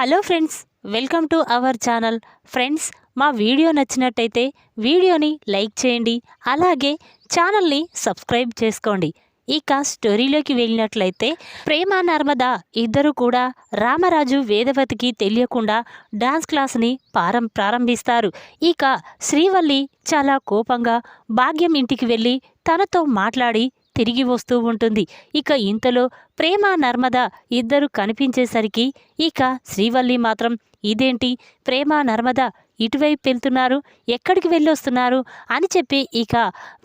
Hello friends welcome to our channel. Friends మా video నచ్చినట్టయితే వీడియోని లైక్ చేయండి అలాగే ఛానల్ని సబ్స్క్రైబ్ చేసుకోండి. ఇక స్టోరీలోకి వెళ్ళినట్లయితే ప్రేమ నర్మద ఇద్దరు కూడా రామరాజు వేదవతికి తెలియకుండా డాన్స్ క్లాస్ని పారం ప్రారంభిస్తారు. ఇక శ్రీవల్లి చాలా కోపంగా భాగ్యం ఇంటికి వెళ్ళి తనతో మాట్లాడి తిరిగి వస్తూ ఉంటుంది. ఇక ఇంతలో ప్రేమ నర్మద ఇద్దరు కనిపించేసరికి ఇక శ్రీవల్లి మాత్రం ఇదేంటి? ప్రేమ నర్మద ఇటువైపు వెళ్తున్నారు ఎక్కడికి వెళ్ళొస్తున్నారు? అని చెప్పి ఇక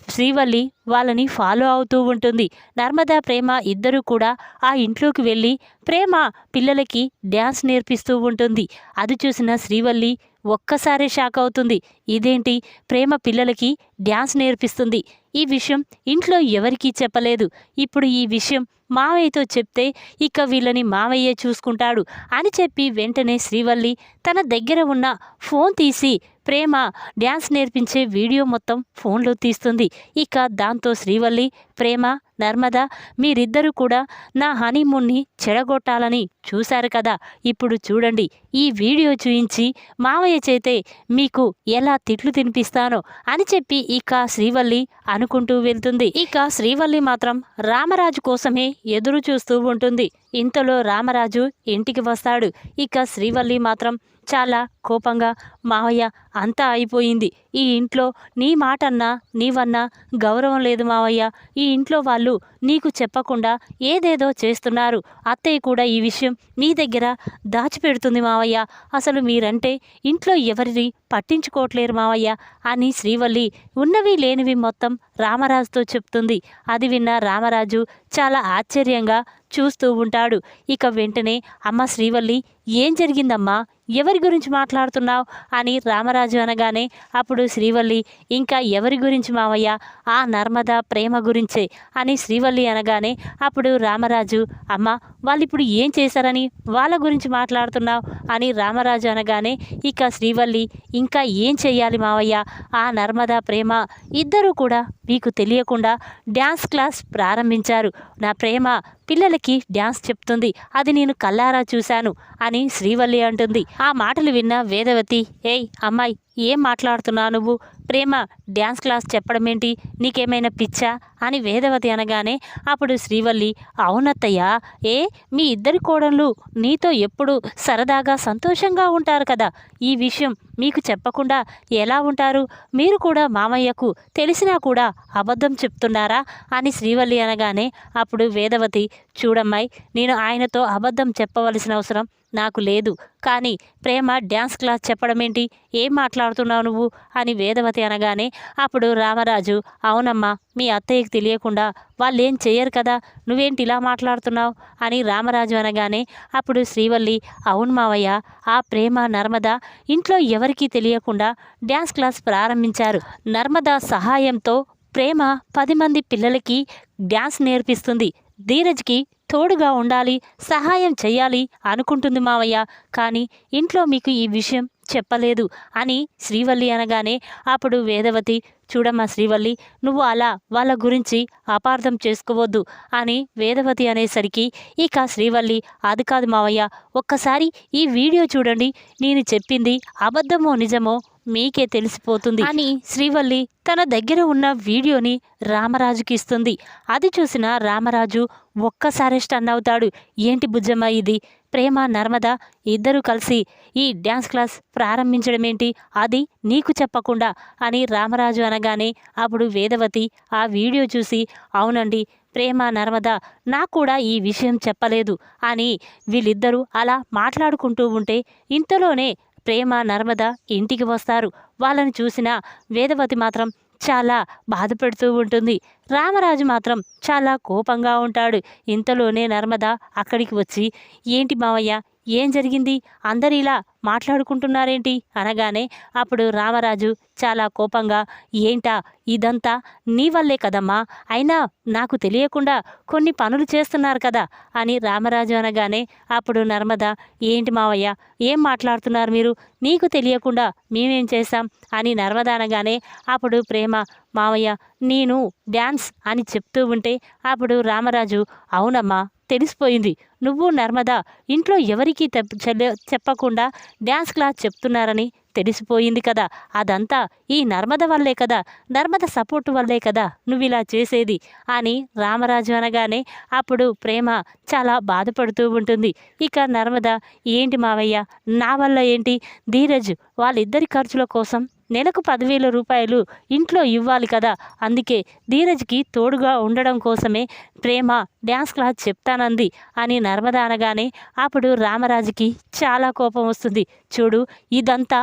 శ్రీవల్లి వాళ్ళని ఫాలో అవుతూ ఉంటుంది. నర్మదా ప్రేమ ఇద్దరు కూడా ఆ ఇంట్లోకి వెళ్ళి ప్రేమ పిల్లలకి డ్యాన్స్ నేర్పిస్తూ ఉంటుంది. అది చూసిన శ్రీవల్లి ఒక్కసారే షాక్ అవుతుంది. ఇదేంటి? ప్రేమ పిల్లలకి డ్యాన్స్ నేర్పిస్తుంది. ఈ విషయం ఇంట్లో ఎవరికీ చెప్పలేదు. ఇప్పుడు ఈ విషయం మావయ్యతో చెప్తే ఇక వీళ్ళని మావయ్యే చూసుకుంటాడు అని చెప్పి వెంటనే శ్రీవల్లి తన దగ్గర ఉన్న ఫోన్ తీసి ప్రేమ డ్యాన్స్ నేర్పించే వీడియో మొత్తం ఫోన్లో తీస్తుంది. ఇక దాంతో శ్రీవల్లి ప్రేమ నర్మద మీరిద్దరూ కూడా నా హనీమూన్ని చెడగొట్టాలని చూశారు కదా. ఇప్పుడు చూడండి ఈ వీడియో చూయించి మావయ్య చేతే మీకు ఎలా తిట్లు తినిపిస్తానో అని చెప్పి ఇక శ్రీవల్లి అనుకుంటూ వెళ్తుంది. ఇక శ్రీవల్లి మాత్రం రామరాజు కోసమే ఎదురు చూస్తూ ఉంటుంది. ఇంతలో రామరాజు ఇంటికి వస్తాడు. ఇక శ్రీవల్లి మాత్రం చాలా కోపంగా మావయ్య అంతా అయిపోయింది. ఈ ఇంట్లో నీ మాటన్నా నీవన్నా గౌరవం లేదు మావయ్య. ఈ ఇంట్లో వాళ్ళు నీకు చెప్పకుండా ఏదేదో చేస్తున్నారు. అత్తయ్య కూడా ఈ విషయం మీ దగ్గర దాచిపెడుతుంది మావయ్య. అసలు మీరంటే ఇంట్లో ఎవరిని పట్టించుకోవట్లేరు మావయ్య అని శ్రీవల్లి ఉన్నవి లేనివి మొత్తం రామరాజుతో చెప్తుంది. అది విన్న రామరాజు చాలా ఆశ్చర్యంగా చూస్తూ ఉంటాడు. ఇక వెంటనే అమ్మ శ్రీవల్లి ఏం జరిగిందమ్మా? ఎవరి గురించి మాట్లాడుతున్నావు? అని రామరాజు అనగానే అప్పుడు శ్రీవల్లి ఇంకా ఎవరి గురించి మావయ్య? ఆ నర్మద ప్రేమ గురించే అని శ్రీవల్లి అనగానే అప్పుడు రామరాజు అమ్మ వాళ్ళు ఇప్పుడు ఏం చేశారని? వాళ్ళ గురించి మాట్లాడుతున్నావు? అని రామరాజు అనగానే ఇక శ్రీవల్లి ఇంకా ఏం చేయాలి మావయ్య? ఆ నర్మద ప్రేమ ఇద్దరూ కూడా మీకు తెలియకుండా డ్యాన్స్ క్లాస్ ప్రారంభించారు. నా ప్రేమ పిల్లలకి డ్యాన్స్ చెప్తుంది. అది నేను కల్లారా చూశాను అని శ్రీవల్లి అంటుంది. ఆ మాటలు విన్న వేదవతి ఏయ్ అమ్మాయి ఏం మాట్లాడుతున్నావు నువ్వు? ప్రేమ డ్యాన్స్ క్లాస్ చెప్పడం ఏంటి నీకేమైనా పిచ్చా? అని వేదవతి అనగానే అప్పుడు శ్రీవల్లి అవునత్తయ్య ఏ మీ ఇద్దరి కోడళ్ళు నీతో ఎప్పుడు సరదాగా సంతోషంగా ఉంటారు కదా? ఈ విషయం మీకు చెప్పకుండా ఎలా ఉంటారు? మీరు కూడా మామయ్యకు తెలిసినా కూడా అబద్ధం చెప్తున్నారా? అని శ్రీవల్లి అనగానే అప్పుడు వేదవతి చూడమ్మాయి నేను ఆయనతో అబద్ధం చెప్పవలసిన అవసరం నాకు లేదు. కానీ ప్రేమ డ్యాన్స్ క్లాస్ చెప్పడమేంటి? ఏం మాట్లాడుతున్నావు నువ్వు? అని వేదవతి అనగానే అప్పుడు రామరాజు అవునమ్మా మీ అత్తయ్యకి తెలియకుండా వాళ్ళు ఏం కదా? నువ్వేంటి ఇలా మాట్లాడుతున్నావు? అని రామరాజు అనగానే అప్పుడు శ్రీవల్లి అవును మావయ్య ఆ ప్రేమ నర్మద ఇంట్లో ఎవరికీ తెలియకుండా డ్యాన్స్ క్లాస్ ప్రారంభించారు. నర్మద సహాయంతో ప్రేమ పది మంది పిల్లలకి డ్యాన్స్ నేర్పిస్తుంది. ధీరజ్కి తోడుగా ఉండాలి సహాయం చేయాలి అనుకుంటుంది మావయ్య. కానీ ఇంట్లో మీకు ఈ విషయం చెప్పలేదు అని శ్రీవల్లి అనగానే అప్పుడు వేదవతి చూడమ్మా శ్రీవల్లి నువ్వు అలా వాళ్ళ గురించి అపార్థం చేసుకోవద్దు అని వేదవతి అనేసరికి ఇక శ్రీవల్లి అది కాదు మావయ్య ఒక్కసారి ఈ వీడియో చూడండి నేను చెప్పింది అబద్ధమో నిజమో మీకే తెలిసిపోతుంది. అని శ్రీవల్లి తన దగ్గర ఉన్న వీడియోని రామరాజుకి ఇస్తుంది. అది చూసిన రామరాజు ఒక్కసారి స్టన్ అవుతాడు. ఏంటి బుజ్జమ్మ ఇది? ప్రేమ నర్మద ఇద్దరు కలిసి ఈ డ్యాన్స్ క్లాస్ ప్రారంభించడం ఏంటి అది నీకు చెప్పకుండా అని రామరాజు అనగానే అప్పుడు వేదవతి ఆ వీడియో చూసి అవునండి ప్రేమ నర్మద నాకు కూడా ఈ విషయం చెప్పలేదు అని వీళ్ళిద్దరూ అలా మాట్లాడుకుంటూ ఉంటే ఇంతలోనే ప్రేమ నర్మద ఇంటికి వస్తారు. వాళ్ళని చూసిన వేదవతి మాత్రం చాలా బాధపడుతూ ఉంటుంది. రామరాజు మాత్రం చాలా కోపంగా ఉంటాడు. ఇంతలోనే నర్మద అక్కడికి వచ్చి ఏంటి మావయ్య ఏం జరిగింది? అందరు ఇలా మాట్లాడుకుంటున్నారేంటి? అనగానే అప్పుడు రామరాజు చాలా కోపంగా ఏంటా ఇదంతా? నీ వల్లే కదమ్మా? అయినా నాకు తెలియకుండా కొన్ని పనులు చేస్తున్నారు కదా? అని రామరాజు అనగానే అప్పుడు నర్మద ఏంటి మావయ్య ఏం మాట్లాడుతున్నారు మీరు? నీకు తెలియకుండా మేమేం చేశాం? అని నర్మద అనగానే అప్పుడు ప్రేమ మావయ్య నేను డ్యాన్స్ అని చెప్తూ ఉంటే అప్పుడు రామరాజు అవునమ్మా తెలిసిపోయింది. నువ్వు నర్మదా ఇంట్లో ఎవరికీ చెల్ల- చెప్పకుండా డ్యాన్స్ క్లాస్ చెప్తున్నారని తెలిసిపోయింది కదా. అదంతా ఈ నర్మద వల్లే కదా. నర్మద సపోర్ట్ వల్లే కదా నువ్వు ఇలా చేసేది అని రామరాజు అనగానే అప్పుడు ప్రేమ చాలా బాధపడుతూ ఉంటుంది. ఇక నర్మద ఏంటి మావయ్య నా వల్ల ఏంటి? ధీరజ్ వాళ్ళిద్దరి ఖర్చుల కోసం నెలకు పదివేల రూపాయలు ఇంట్లో ఇవ్వాలి కదా. అందుకే ధీరజ్కి తోడుగా ఉండడం కోసమే ప్రేమ డ్యాన్స్ క్లాస్ చెప్తానంది అని నర్మద అనగానే అప్పుడు రామరాజుకి చాలా కోపం వస్తుంది. చూడు ఇదంతా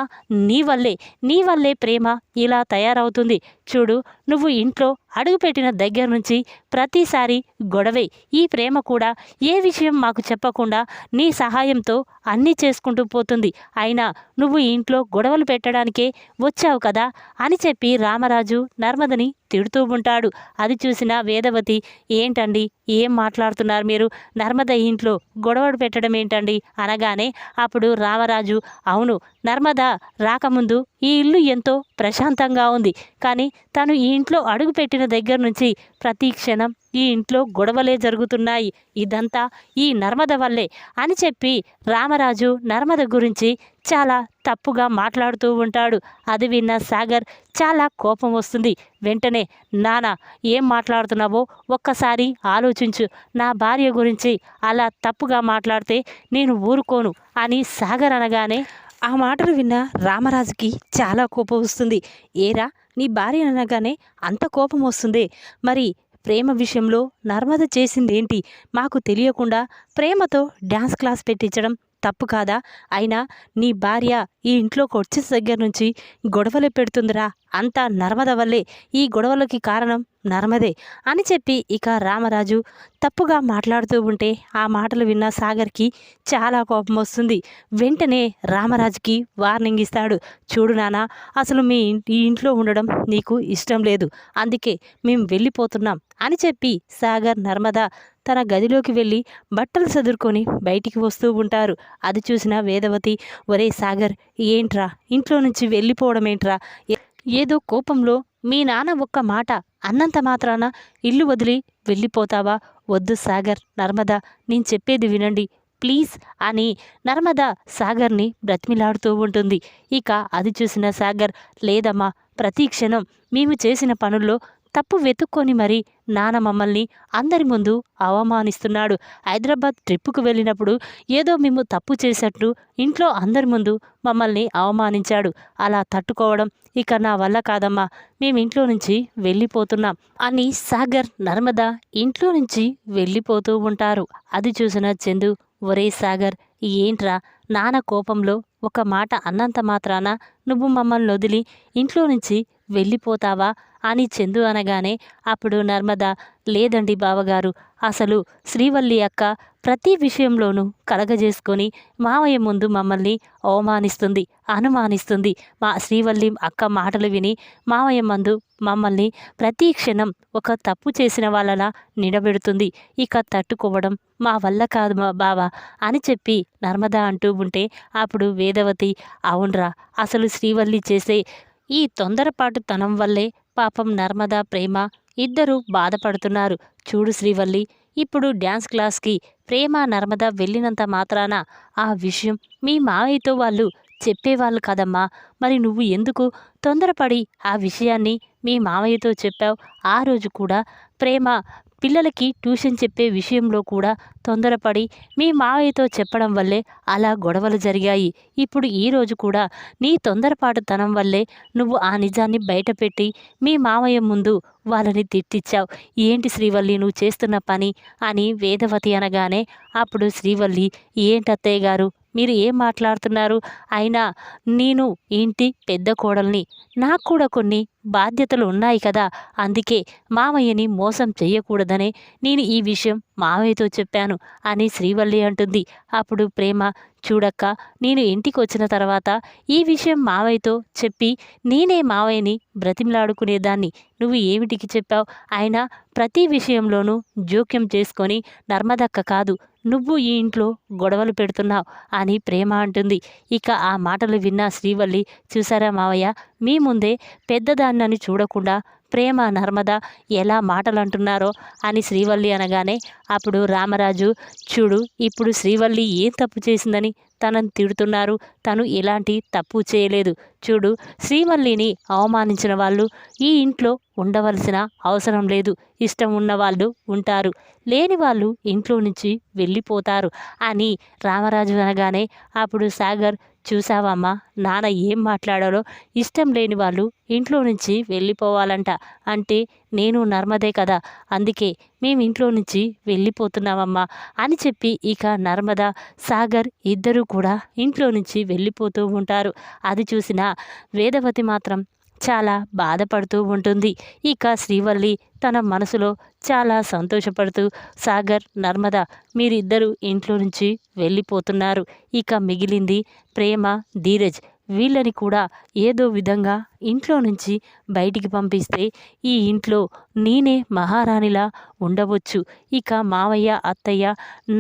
నీ వల్లే నీ వల్లే ప్రేమ ఇలా తయారవుతుంది. చూడు నువ్వు ఇంట్లో అడుగుపెట్టిన దగ్గర నుంచి ప్రతిసారి గొడవే ఈ ప్రేమ కూడా ఏ విషయం మాకు చెప్పకుండా నీ సహాయంతో అన్నీ చేసుకుంటూ పోతుంది. అయినా నువ్వు ఇంట్లో గొడవలు పెట్టడానికే వచ్చావు కదా అని చెప్పి రామరాజు నర్మదని తిడుతూ ఉంటాడు. అది చూసిన వేదవతి ఏంటండి? ఏం మాట్లాడుతున్నారు మీరు? నర్మద ఇంట్లో గొడవలు పెట్టడం ఏంటండి? అనగానే అప్పుడు రామరాజు అవును నర్మద రాకముందు ఈ ఇల్లు ఎంతో ప్రశాంతంగా ఉంది. కానీ తను ఈ ఇంట్లో అడుగుపెట్టిన దగ్గర నుంచి ప్రతి క్షణం ఈ ఇంట్లో గొడవలే జరుగుతున్నాయి. ఇదంతా ఈ నర్మద వల్లే అని చెప్పి రామరాజు నర్మద గురించి చాలా తప్పుగా మాట్లాడుతూ ఉంటాడు. అది విన్న సాగర్ చాలా కోపం వస్తుంది. వెంటనే నానా ఏం మాట్లాడుతున్నావో ఒక్కసారి ఆలోచించు. నా భార్య గురించి అలా తప్పుగా మాట్లాడితే నేను ఊరుకోను అని సాగర్ అనగానే ఆ మాటలు విన్న రామరాజుకి చాలా కోపం వస్తుంది. ఏరా నీ భార్య అనగానే అంత కోపం వస్తుంది. మరి ప్రేమ విషయంలో నర్మద చేసిందేంటి? మాకు తెలియకుండా ప్రేమతో డ్యాన్స్ క్లాస్ పెట్టించడం తప్పు కాదా? అయినా నీ భార్య ఈ ఇంట్లోకి వచ్చేసి దగ్గర నుంచి గొడవలు పెడుతుందిరా. అంతా నర్మద వల్లే ఈ గొడవలకి కారణం నర్మదే అని చెప్పి ఇక రామరాజు తప్పుగా మాట్లాడుతూ ఉంటే ఆ మాటలు విన్న సాగర్కి చాలా కోపం వస్తుంది. వెంటనే రామరాజుకి వార్నింగ్ ఇస్తాడు. చూడు నానా అసలు మీ ఈ ఇంట్లో ఉండడం నీకు ఇష్టం లేదు. అందుకే మేము వెళ్ళిపోతున్నాం అని చెప్పి సాగర్ నర్మద తన గదిలోకి వెళ్ళి బట్టలు సదురుకొని బయటికి వస్తూ ఉంటారు. అది చూసిన వేదవతి ఒరే సాగర్ ఏంట్రా? ఇంట్లో నుంచి వెళ్ళిపోవడం ఏంట్రా ఏదో కోపంలో మీ నాన్న ఒక్క మాట అన్నంత మాత్రాన ఇల్లు వదిలి వెళ్ళిపోతావా? వద్దు సాగర్ నర్మద నేను చెప్పేది వినండి. ప్లీజ్ అని నర్మద సాగర్ని బ్రతిమిలాడుతూ ఉంటుంది. ఇక అది చూసిన సాగర్ లేదమ్మా ప్రతి క్షణం మేము చేసిన పనుల్లో తప్పు వెతుక్కొని మరి నాన్న మమ్మల్ని అందరి ముందు అవమానిస్తున్నాడు. హైదరాబాద్ ట్రిప్పుకు వెళ్ళినప్పుడు ఏదో మేము తప్పు చేసినట్లు ఇంట్లో అందరి ముందు మమ్మల్ని అవమానించాడు. అలా తట్టుకోవడం ఇక నా వల్ల కాదమ్మా. మేము ఇంట్లో నుంచి వెళ్ళిపోతున్నాం అని సాగర్ నర్మద ఇంట్లో నుంచి వెళ్ళిపోతూ ఉంటారు. అది చూసిన చందు ఒరే సాగర్ ఏంట్రా? నాన్న కోపంలో ఒక మాట అన్నంత మాత్రాన నువ్వు మమ్మల్ని వదిలి ఇంట్లో నుంచి వెళ్ళిపోతావా? అని చందు అనగానే అప్పుడు నర్మద లేదండి బావగారు అసలు శ్రీవల్లి అక్క ప్రతి విషయంలోనూ కలగజేసుకొని మావయ్య ముందు మమ్మల్ని అవమానిస్తుంది అనుమానిస్తుంది. మా శ్రీవల్లి అక్క మాటలు విని మావయ్య మందు మమ్మల్ని ప్రతి క్షణం ఒక తప్పు చేసిన వాళ్ళలా నిలబెడుతుంది. ఇక తట్టుకోవడం మా వల్ల కాదు మా బావ అని చెప్పి నర్మద అంటూ ఉంటే అప్పుడు వేదవతి అవునరా అసలు శ్రీవల్లి చేసే ఈ తొందరపాటు తనం వల్లే పాపం నర్మదా ప్రేమ ఇద్దరూ బాధపడుతున్నారు. చూడు శ్రీవల్లి ఇప్పుడు డ్యాన్స్ క్లాస్కి ప్రేమ నర్మద వెళ్ళినంత మాత్రాన ఆ విషయం మీ మావయ్యతో వాళ్ళు చెప్పేవాళ్ళు కదమ్మా. మరి నువ్వు ఎందుకు తొందరపడి ఆ విషయాన్ని మీ మావయ్యతో చెప్పావు? ఆ రోజు కూడా ప్రేమ పిల్లలకి ట్యూషన్ చెప్పే విషయంలో కూడా తొందరపడి మీ మావయ్యతో చెప్పడం వల్లే అలా గొడవలు జరిగాయి. ఇప్పుడు ఈరోజు కూడా నీ తొందరపాటుతనం వల్లే నువ్వు ఆ నిజాన్ని బయటపెట్టి మీ మావయ్య ముందు వాళ్ళని తిట్టిచ్చావు. ఏంటి శ్రీవల్లి నువ్వు చేస్తున్న పని? అని వేదవతి అనగానే అప్పుడు శ్రీవల్లి ఏంటత్తయ్య గారు? మీరు ఏం మాట్లాడుతున్నారు? అయినా నేను ఇంటి పెద్ద కోడల్ని? నాకు కూడా కొన్ని బాధ్యతలు ఉన్నాయి కదా. అందుకే మామయ్యని మోసం చెయ్యకూడదనే నేను ఈ విషయం మామయ్యతో చెప్పాను అని శ్రీవల్లి అంటుంది. అప్పుడు ప్రేమ చూడక్క నేను ఇంటికి వచ్చిన తర్వాత ఈ విషయం మావయ్యతో చెప్పి నేనే మావయ్యని బ్రతిమలాడుకునేదాన్ని. నువ్వు ఏమిటికి చెప్పావు? ఆయన ప్రతి విషయంలోనూ జోక్యం చేసుకొని నర్మదక్క కాదు నువ్వు ఈ ఇంట్లో గొడవలు పెడుతున్నావు అని ప్రేమ అంటుంది. ఇక ఆ మాటలు విన్న శ్రీవల్లి చూసారా మావయ్య మీ ముందే పెద్దదాన్నని చూడకుండా ప్రేమ నర్మద ఎలా మాటలు అంటున్నారో అని శ్రీవల్లి అనగానే అప్పుడు రామరాజు చూడు ఇప్పుడు శ్రీవల్లి ఏం తప్పు చేసిందని తనని తిడుతున్నారు. తను ఎలాంటి తప్పు చేయలేదు. చూడు శ్రీవల్లిని అవమానించిన వాళ్ళు ఈ ఇంట్లో ఉండవలసిన అవసరం లేదు. ఇష్టం ఉన్న వాళ్ళు ఉంటారు. లేని వాళ్ళు ఇంట్లో నుంచి వెళ్ళిపోతారు అని రామరాజు అనగానే అప్పుడు సాగర్ చూసావమ్మా? నాన్న ఏం మాట్లాడాలో ఇష్టం లేని వాళ్ళు ఇంట్లో నుంచి వెళ్ళిపోవాలంట. అంటే నేను నర్మదే కదా. అందుకే మేము ఇంట్లో నుంచి వెళ్ళిపోతున్నామమ్మా అని చెప్పి ఇక నర్మద సాగర్ ఇద్దరూ కూడా ఇంట్లో నుంచి వెళ్ళిపోతూ ఉంటారు. అది చూసిన వేదవతి మాత్రం చాలా బాధపడుతూ ఉంటుంది. ఇక శ్రీవల్లి తన మనసులో చాలా సంతోషపడుతూ సాగర్ నర్మద మీరిద్దరూ ఇంట్లో నుంచి వెళ్ళిపోతున్నారు. ఇక మిగిలింది ప్రేమ ధీరజ్. వీళ్ళని కూడా ఏదో విధంగా ఇంట్లో నుంచి బయటికి పంపిస్తే ఈ ఇంట్లో నేనే మహారాణిలా ఉండవచ్చు. ఇక మావయ్య అత్తయ్య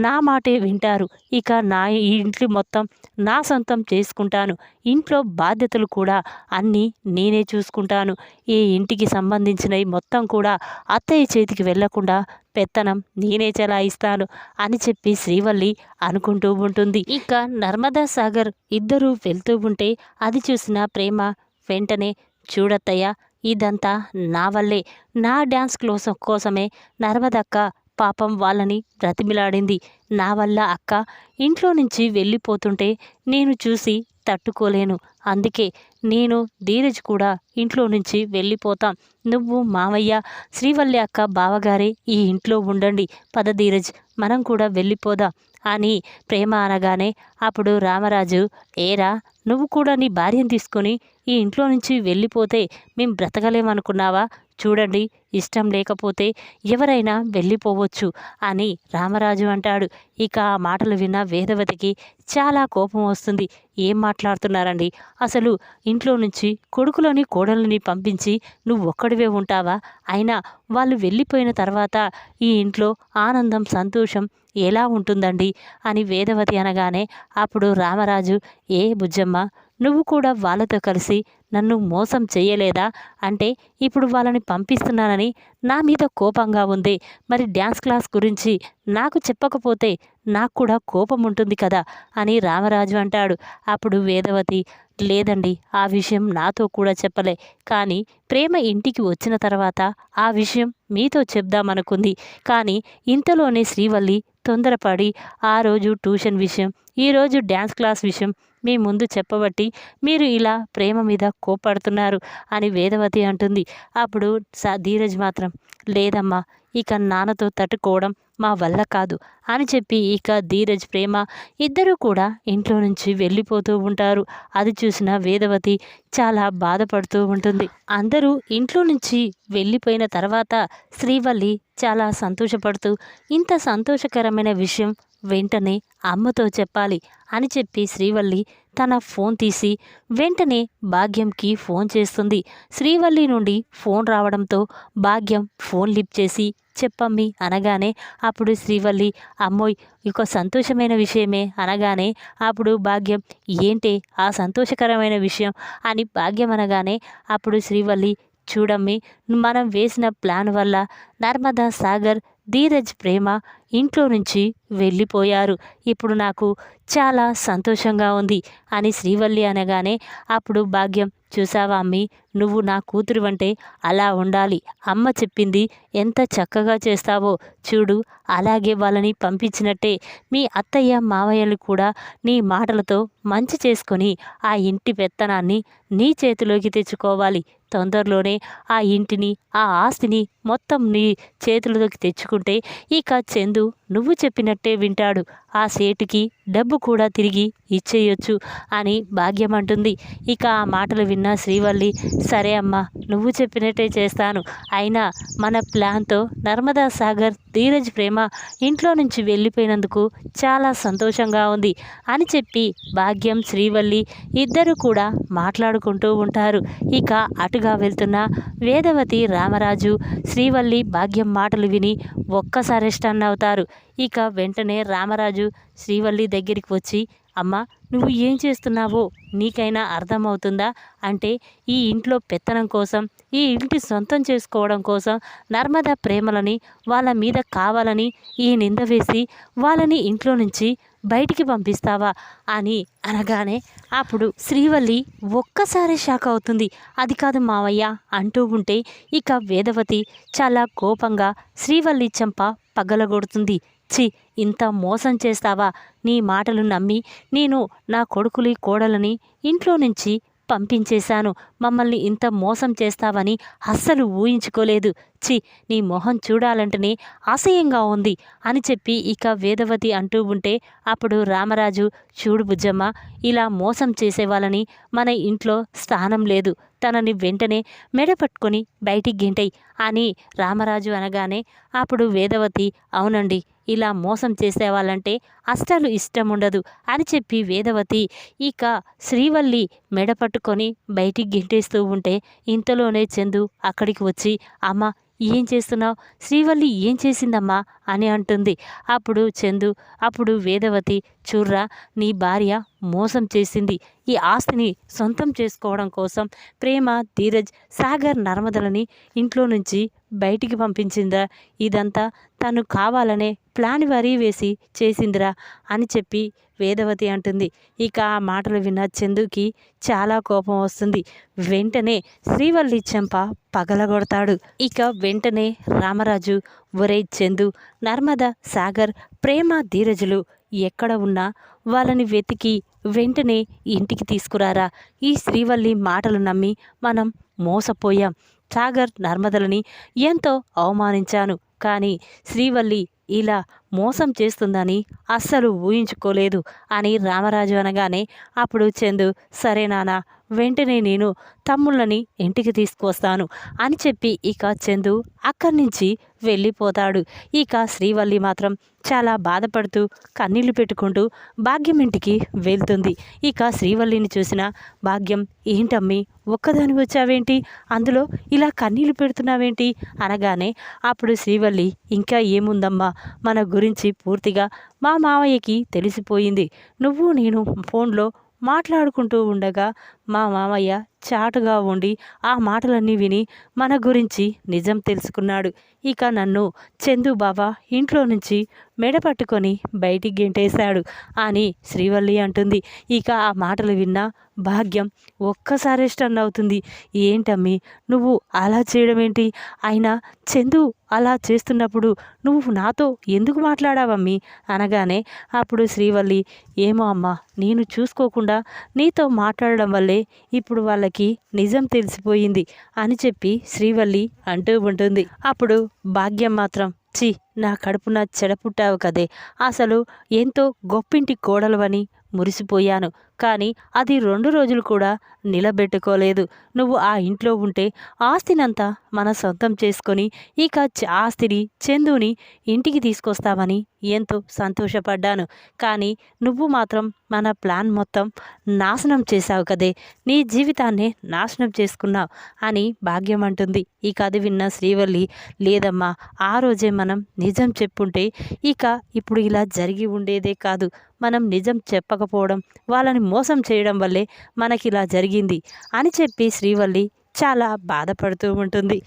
నా మాటే వింటారు. ఇక నా ఈ ఇంట్లో మొత్తం నా సొంతం చేసుకుంటాను. ఇంట్లో బాధ్యతలు కూడా అన్నీ నేనే చూసుకుంటాను. ఈ ఇంటికి సంబంధించినవి మొత్తం కూడా అత్తయ్య చేతికి వెళ్ళకుండా పెత్తనం నేనే చలాయిస్తాను అని చెప్పి శ్రీవల్లి అనుకుంటూ ఉంటుంది. ఇక నర్మదా సాగర్ ఇద్దరూ వెళ్తూ ఉంటే అది చూసిన ప్రేమ వెంటనే చూడత్తయ్య ఇదంతా నా వల్లే నా డ్యాన్స్ కోసం కోసమే నర్మదక్క పాపం వాళ్ళని బ్రతిమిలాడింది. నా వల్ల అక్క ఇంట్లో నుంచి వెళ్ళిపోతుంటే నేను చూసి తట్టుకోలేను. అందుకే నేను ధీరజ్ కూడా ఇంట్లో నుంచి వెళ్ళిపోతాం. నువ్వు మావయ్య శ్రీవల్లి అక్క బావగారే ఈ ఇంట్లో ఉండండి. పద ధీరజ్ మనం కూడా వెళ్ళిపోదాం అని ప్రేమ అనగానే అప్పుడు రామరాజు ఏరా నువ్వు కూడా నీ భార్యను తీసుకొని ఈ ఇంట్లో నుంచి వెళ్ళిపోతే మేము బ్రతకలేమనుకున్నావా? చూడండి ఇష్టం లేకపోతే ఎవరైనా వెళ్ళిపోవచ్చు అని రామరాజు అంటాడు. ఇక ఆ మాటలు విన్న వేదవతికి చాలా కోపం వస్తుంది. ఏం మాట్లాడుతున్నారండి? అసలు ఇంట్లో నుంచి కొడుకులని కోడలని పంపించి నువ్వు ఒక్కడివే ఉంటావా? అయినా వాళ్ళు వెళ్ళిపోయిన తర్వాత ఈ ఇంట్లో ఆనందం సంతోషం ఎలా ఉంటుందండి? అని వేదవతి అనగానే అప్పుడు రామరాజు ఏ బుజ్జమ్మ నువ్వు కూడా వాళ్ళతో కలిసి నన్ను మోసం చేయలేదా? అంటే ఇప్పుడు వాళ్ళని పంపిస్తున్నానని నా మీద కోపంగా ఉంది. మరి డ్యాన్స్ క్లాస్ గురించి నాకు చెప్పకపోతే నాకు కూడా కోపం ఉంటుంది కదా? అని రామరాజు అంటాడు. అప్పుడు వేదవతి లేదండి. ఆ విషయం నాతో కూడా చెప్పలే. కానీ ప్రేమ ఇంటికి వచ్చిన తర్వాత ఆ విషయం మీతో చెప్దామనుకుంది. కానీ ఇంతలోనే శ్రీవల్లి తొందరపడి ఆ రోజు ట్యూషన్ విషయం ఈరోజు డ్యాన్స్ క్లాస్ విషయం మీ ముందు చెప్పబట్టి మీరు ఇలా ప్రేమ మీద కోపడుతున్నారు అని వేదవతి అంటుంది. అప్పుడు సా ధీరజ్ మాత్రం లేదమ్మా ఇక నాన్నతో తట్టుకోవడం మా వల్ల కాదు అని చెప్పి ఇక ధీరజ్ ప్రేమ ఇద్దరూ కూడా ఇంట్లో నుంచి వెళ్ళిపోతూ ఉంటారు. అది చూసిన వేదవతి చాలా బాధపడుతూ ఉంటుంది. అందరూ ఇంట్లో నుంచి వెళ్ళిపోయిన తర్వాత శ్రీవల్లి చాలా సంతోషపడుతూ ఇంత సంతోషకరమైన విషయం వెంటనే అమ్మతో చెప్పాలి అని చెప్పి శ్రీవల్లి తన ఫోన్ తీసి వెంటనే భాగ్యంకి ఫోన్ చేస్తుంది. శ్రీవల్లి నుండి ఫోన్ రావడంతో భాగ్యం ఫోన్ లిప్ చేసి చెప్పమ్మి అనగానే అప్పుడు శ్రీవల్లి అమ్మోయ్ ఇక సంతోషమైన విషయమే అనగానే అప్పుడు భాగ్యం ఏంటే ఆ సంతోషకరమైన విషయం? అని భాగ్యం అనగానే అప్పుడు శ్రీవల్లి చూడమ్మి మనం వేసిన ప్లాన్ వల్ల నర్మదా సాగర్ ధీరజ్ ప్రేమ ఇంట్లో నుంచి వెళ్ళిపోయారు. ఇప్పుడు నాకు చాలా సంతోషంగా ఉంది అని శ్రీవల్లి అనగానే అప్పుడు భాగ్యం చూసావా అమ్మి? నువ్వు నా కూతురు అంటే అలా ఉండాలి. అమ్మ చెప్పింది ఎంత చక్కగా చేస్తావో చూడు. అలాగే వాళ్ళని పంపించినట్టే మీ అత్తయ్య మావయ్యలు కూడా నీ మాటలతో మంచి చేసుకొని ఆ ఇంటి పెత్తనాన్ని నీ చేతిలోకి తెచ్చుకోవాలి. తొందరలోనే ఆ ఇంటిని ఆ ఆస్తిని మొత్తం నీ చేతులలోకి తెచ్చుకుంటే ఇక చందు నువ్వు చెప్పినట్టే వింటాడు. ఆ సేటుకి డబ్బు కూడా తిరిగి ఇచ్చేయొచ్చు అని భాగ్యం అంటుంది. ఇక ఆ మాటలు విన్న శ్రీవల్లి సరే అమ్మా నువ్వు చెప్పినట్టే చేస్తాను. అయినా మన ప్లాన్తో నర్మదా సాగర్ ధీరజ్ ప్రేమ ఇంట్లో నుంచి వెళ్ళిపోయినందుకు చాలా సంతోషంగా ఉంది అని చెప్పి భాగ్యం శ్రీవల్లి ఇద్దరు కూడా మాట్లాడుకుంటూ ఉంటారు. ఇక అటుగా వెళ్తున్న వేదవతి రామరాజు శ్రీవల్లి భాగ్యం మాటలు విని ఒక్కసారి స్టన్ అవుతారు. ఇక వెంటనే రామరాజు శ్రీవల్లి దగ్గరికి వచ్చి అమ్మ నువ్వు ఏం చేస్తున్నావో నీకైనా అర్థమవుతుందా? అంటే ఈ ఇంట్లో పెత్తనం కోసం ఈ ఇంటి సొంతం చేసుకోవడం కోసం నర్మద ప్రేమలని వాళ్ళ మీద కావాలని ఈ నింద వేసి వాళ్ళని ఇంట్లో నుంచి బయటికి పంపిస్తావా అని అనగానే అప్పుడు శ్రీవల్లి ఒక్కసారి షాక్ అవుతుంది. అది కాదు మావయ్య అంటూ ఉంటే ఇక వేదవతి చాలా కోపంగా శ్రీవల్లి చెంప పగలగొడుతుంది. చి ఇంత మోసం చేస్తావా? నీ మాటలు నమ్మి నేను నా కొడుకులి కోడలని ఇంట్లో నుంచి పంపించేశాను. మమ్మల్ని ఇంత మోసం చేస్తావని అస్సలు ఊహించుకోలేదు. చి నీ మొహం చూడాలంటేనే అసహ్యంగా ఉంది అని చెప్పి ఇక వేదవతి అంటూ ఉంటే అప్పుడు రామరాజు చూడు బుజ్జమ్మ ఇలా మోసం చేసేవాళ్ళని మన ఇంట్లో స్థానం లేదు. తనని వెంటనే మెడపట్టుకొని బయటికి గింటై అని రామరాజు అనగానే అప్పుడు వేదవతి అవునండి ఇలా మోసం చేసేవాళ్ళంటే అస్సలు ఇష్టం ఉండదు అని చెప్పి వేదవతి ఇక శ్రీవల్లి మెడ పట్టుకొని బయటికి గింటేస్తూ ఉంటే ఇంతలోనే చందు అక్కడికి వచ్చి అమ్మ ఏం చేస్తున్నావు? శ్రీవల్లి ఏం చేసిందమ్మా? అని అంటుంది. అప్పుడు చందు అప్పుడు వేదవతి చూర్రా నీ భార్య మోసం చేసింది. ఈ ఆస్తిని సొంతం చేసుకోవడం కోసం ప్రేమ ధీరజ్ సాగర్ నర్మదలని ఇంట్లో నుంచి బయటికి పంపించిందా? ఇదంతా తను కావాలనే ప్లాన్ వరీ వేసి చేసిందిరా అని చెప్పి వేదవతి అంటుంది. ఇక ఆ మాటలు విన్న చందుకి చాలా కోపం వస్తుంది. వెంటనే శ్రీవల్లి చెంప పగలగొడతాడు. ఇక వెంటనే రామరాజు ఒరే చందు నర్మద సాగర్ ప్రేమ ధీరజులు ఎక్కడ ఉన్నా వాళ్ళని వెతికి వెంటనే ఇంటికి తీసుకురారా? ఈ శ్రీవల్లి మాటలు నమ్మి మనం మోసపోయాం. సాగర్ నర్మదలని ఎంతో అవమానించాను. కానీ శ్రీవల్లి ఇలా మోసం చేస్తుందని అస్సలు ఊహించుకోలేదు అని రామరాజు అనగానే అప్పుడు చందు సరే నానా వెంటనే నేను తమ్ముళ్ళని ఇంటికి తీసుకొస్తాను అని చెప్పి ఇక చందు అక్కడి నుంచి వెళ్ళిపోతాడు. ఇక శ్రీవల్లి మాత్రం చాలా బాధపడుతూ కన్నీళ్ళు పెట్టుకుంటూ భాగ్యం ఇంటికి వెళ్తుంది. ఇక శ్రీవల్లిని చూసిన భాగ్యం ఏంటమ్మి ఒక్కదాని వచ్చావేంటి? అందులో ఇలా కన్నీళ్ళు పెడుతున్నావేంటి? అనగానే అప్పుడు శ్రీవల్లి ఇంకా ఏముందమ్మా మన గురించి పూర్తిగా మా మామయ్యకి తెలిసిపోయింది. నువ్వు నేను ఫోన్లో మాట్లాడుకుంటూ ఉండగా మా మామయ్య చాటుగా ఉండి ఆ మాటలన్నీ విని మన గురించి నిజం తెలుసుకున్నాడు. ఇక నన్ను చందు బాబా ఇంట్లో నుంచి మెడ పట్టుకొని బయటికి గెంటేశాడు అని శ్రీవల్లి అంటుంది. ఇక ఆ మాటలు విన్న భాగ్యం ఒక్కసారి స్టన్ అవుతుంది. ఏంటమ్మి నువ్వు అలా చేయడం ఏంటి అయినా చందు అలా చేస్తున్నప్పుడు నువ్వు నాతో ఎందుకు మాట్లాడావమ్మి? అనగానే అప్పుడు శ్రీవల్లి ఏమో అమ్మా నేను చూసుకోకుండా నీతో మాట్లాడడం వల్లే ఇప్పుడు వాళ్ళకి నిజం తెలిసిపోయింది అని చెప్పి శ్రీవల్లి అంటూ ఉంటుంది. అప్పుడు భాగ్యం మాత్రం చి నా కడుపున చెడపుట్టావు కదే. అసలు ఎంతో గొప్పింటి కోడలవని మురిసిపోయాను. కానీ అది రెండు రోజులు కూడా నిలబెట్టుకోలేదు. నువ్వు ఆ ఇంట్లో ఉంటే ఆస్తినంతా మన సొంతం చేసుకొని ఇక ఆస్తిని చందుని ఇంటికి తీసుకొస్తామని ఎంతో సంతోషపడ్డాను. కానీ నువ్వు మాత్రం మన ప్లాన్ మొత్తం నాశనం చేశావు కదే. నీ జీవితాన్నే నాశనం చేసుకున్నావు అని భాగ్యం అంటుంది. ఈ కథ విన్న శ్రీవల్లి లేదమ్మా ఆ రోజే మనం నిజం చెప్పుంటే ఇక ఇప్పుడు ఇలా జరిగి ఉండేదే కాదు. మనం నిజం చెప్పకపోవడం వాళ్ళని మోసం చేయడం వల్లే మనకి ఇలా జరిగింది అని చెప్పి శ్రీవల్లి చాలా బాధపడుతూ ఉంటుంది.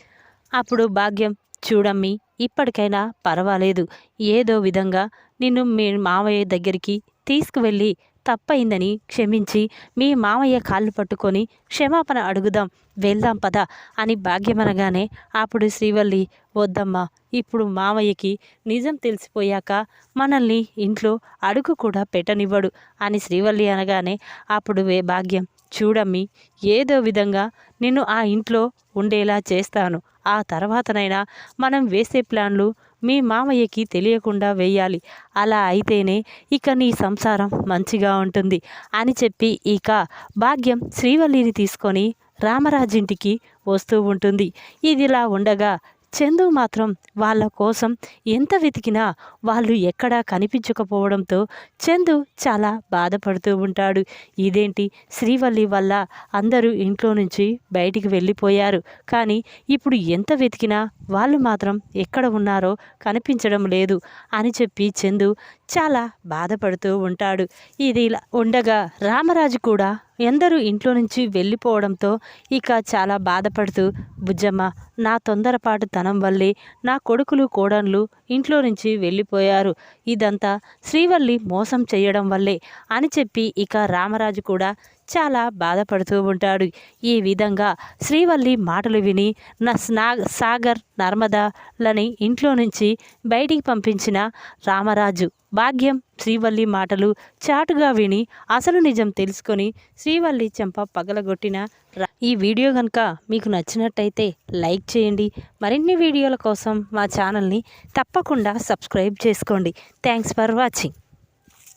అప్పుడు భాగ్యం చూడమ్మి ఇప్పటికైనా పర్వాలేదు. ఏదో విధంగా నిన్ను మీ మావయ్య దగ్గరికి తీసుకువెళ్ళి తప్పయిందని క్షమించి మీ మామయ్య కాళ్ళు పట్టుకొని క్షమాపణ అడుగుదాం వెళ్దాం పద అని భాగ్యమనగానే అప్పుడు శ్రీవల్లి వద్దమ్మా ఇప్పుడు మామయ్యకి నిజం తెలిసిపోయాక మనల్ని ఇంట్లో అడుగు కూడా పెట్టనివ్వడు అని శ్రీవల్లి అనగానే అప్పుడు వే భాగ్యం చూడమ్మి ఏదో విధంగా నిన్ను ఆ ఇంట్లో ఉండేలా చేస్తాను. ఆ తర్వాతనైనా మనం వేసే ప్లాన్లు మీ మామయ్యకి తెలియకుండా వేయాలి అలా అయితేనే ఇక నీ సంసారం మంచిగా ఉంటుంది అని చెప్పి ఇక భాగ్యం శ్రీవల్లిని తీసుకొని రామరాజింటికి వస్తూ ఉంటుంది. ఇదిలా ఉండగా చందు మాత్రం వాళ్ళ కోసం ఎంత వెతికినా వాళ్ళు ఎక్కడా కనిపించకపోవడంతో చందు చాలా బాధపడుతూ ఉంటాడు. ఇదేంటి? శ్రీవల్లి వల్ల అందరూ ఇంట్లో నుంచి బయటికి వెళ్ళిపోయారు. కానీ ఇప్పుడు ఎంత వెతికినా వాళ్ళు మాత్రం ఎక్కడ ఉన్నారో కనిపించడం లేదు అని చెప్పి చందు చాలా బాధపడుతూ ఉంటాడు. ఇది ఇలా ఉండగా రామరాజు కూడా ఎందరూ ఇంట్లో నుంచి వెళ్ళిపోవడంతో ఇక చాలా బాధపడుతూ బుజ్జమ్మ నా తొందరపాటు తనం వల్లే నా కొడుకులు కోడన్లు ఇంట్లో నుంచి వెళ్ళిపోయారు. ఇదంతా శ్రీవల్లి మోసం చేయడం వల్లే అని చెప్పి ఇక రామరాజు కూడా చాలా బాధపడుతూ ఉంటాడు. ఈ విధంగా శ్రీవల్లి మాటలు విని నా స్నా సాగర్ నర్మదాలని ఇంట్లో నుంచి బయటికి పంపించిన రామరాజు భాగ్యం శ్రీవల్లి మాటలు చాటుగా విని అసలు నిజం తెలుసుకొని శ్రీవల్లి చెంప పగలగొట్టిన ఈ వీడియో కనుక మీకు నచ్చినట్టయితే లైక్ చేయండి. మరిన్ని వీడియోల కోసం మా ఛానల్ని తప్పకుండా సబ్స్క్రైబ్ చేసుకోండి. Thanks for watching.